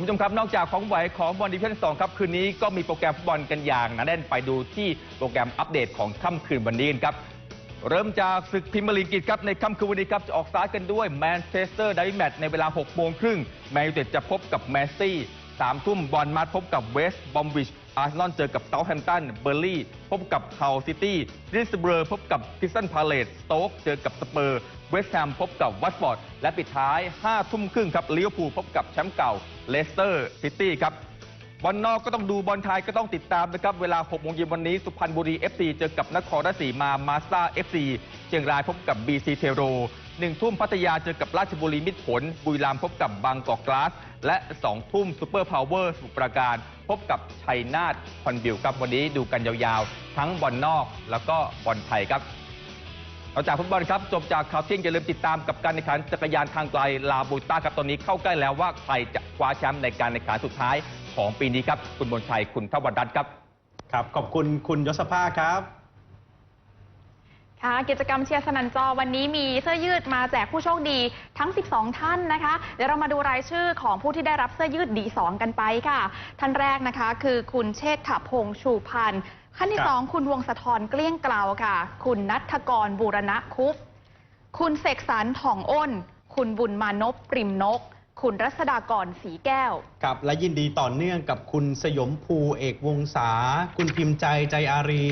คุณผู้ชมครับนอกจากของไหวของบอลดิวิชั่น2ครับคืนนี้ก็มีโปรแกรมฟุตบอลกันอย่างหนาแน่นไปดูที่โปรแกรมอัปเดตของค่ำคืนวันนี้กันครับเริ่มจากศึกพรีเมียร์ลีกิตครับในค่ำคืนวันนี้ครับจะออกสตาร์ทกันด้วยแมนเชสเตอร์ไดร์แมตในเวลา6โมงครึ่งแมนยูเต็ดจะพบกับแมนซี่ สามทุ่มบอลมาพบกับเวสต์บอมวิชอาร์เซนอลเจอกับเซาท์แฮมป์ตันเบอร์ลี่พบกับเฮาซิตี้ริสเบอร์พบกับคริสตันพาเลตสโต๊กเจอกับสเปอร์เวสต์แฮมพบกับวัตฟอร์ดและปิดท้าย5ทุ่มครึ่งครับลิเวอร์พูลพบกับแชมป์เก่าเลสเตอร์ซิตี้ครับ บอลนอกก็ต้องดูบอลไทยก็ต้องติดตามนะครับ เวลา6โมงเย็นวันนี้ สุพรรณบุรี FC เจอกับนครราชสีมามาสตา FC เชียงรายพบกับ BC เทโรหนึ่งทุ่มพัทยาเจอกับราชบุรีมิตรผล บุรีรัมย์พบกับบางกอกกลาส และ2ทุ่มซูเปอร์พาวเวอร์สุปราการ พบกับชัยนาทคอนบิวครับวันนี้ดูกันยาวๆ ทั้งบอลนอกแล้วก็บอลไทยครับ อกจากฟุตบอลครับจบจากข่าวเที่ยงอย่าลืมติดตามกับการแข่งขันจักรยานทางไกลลาบูต้าครับตอนนี้เข้าใกล้แล้วว่าใครจะคว้าแชมป์ในการแข่งขันสุดท้ายของปีนี้ครับคุณบนชัยคุณทวัดรัตน์ครับครับขอบคุณคุณยศภาครับ ค่ะกิจกรรมเชียร์สนันจอวันนี้มีเสื้อยืดมาแจกผู้โชคดีทั้ง 12 ท่านนะคะ เดี๋ยวเรามาดูรายชื่อของผู้ที่ได้รับเสื้อยืดดี2กันไปค่ะ ท่านแรกนะคะ คือคุณเชษฐพงษ์ชูพันธ์ขั้นที่ครับสองคุณวงศธรเกลี้ยงเกลาวค่ะ คุณนัทกรบูรณะคุปคุณเสกสรรถ่องอ้น คุณบุญมานพปริมนก คุณรัศดากรสีแก้วครับและยินดีต่อเนื่องกับคุณสยมภูเอกวงศาคุณพิมพ์ใจใจอารี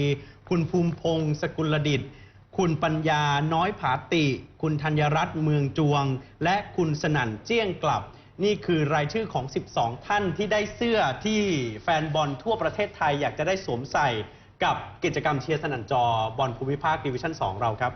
คุณภูมิพงศ์สกุลดิต คุณปัญญาน้อยผาติ คุณธัญรัตน์เมืองจวง และคุณสนั่นเจี้ยงกลับ นี่คือรายชื่อของ 12 ท่านที่ได้เสื้อที่แฟนบอลทั่วประเทศไทยอยากจะได้สวมใส่กับกิจกรรมเชียร์สนั่นจอบอลภูมิภาคดิวิชั่น 2 เราครับ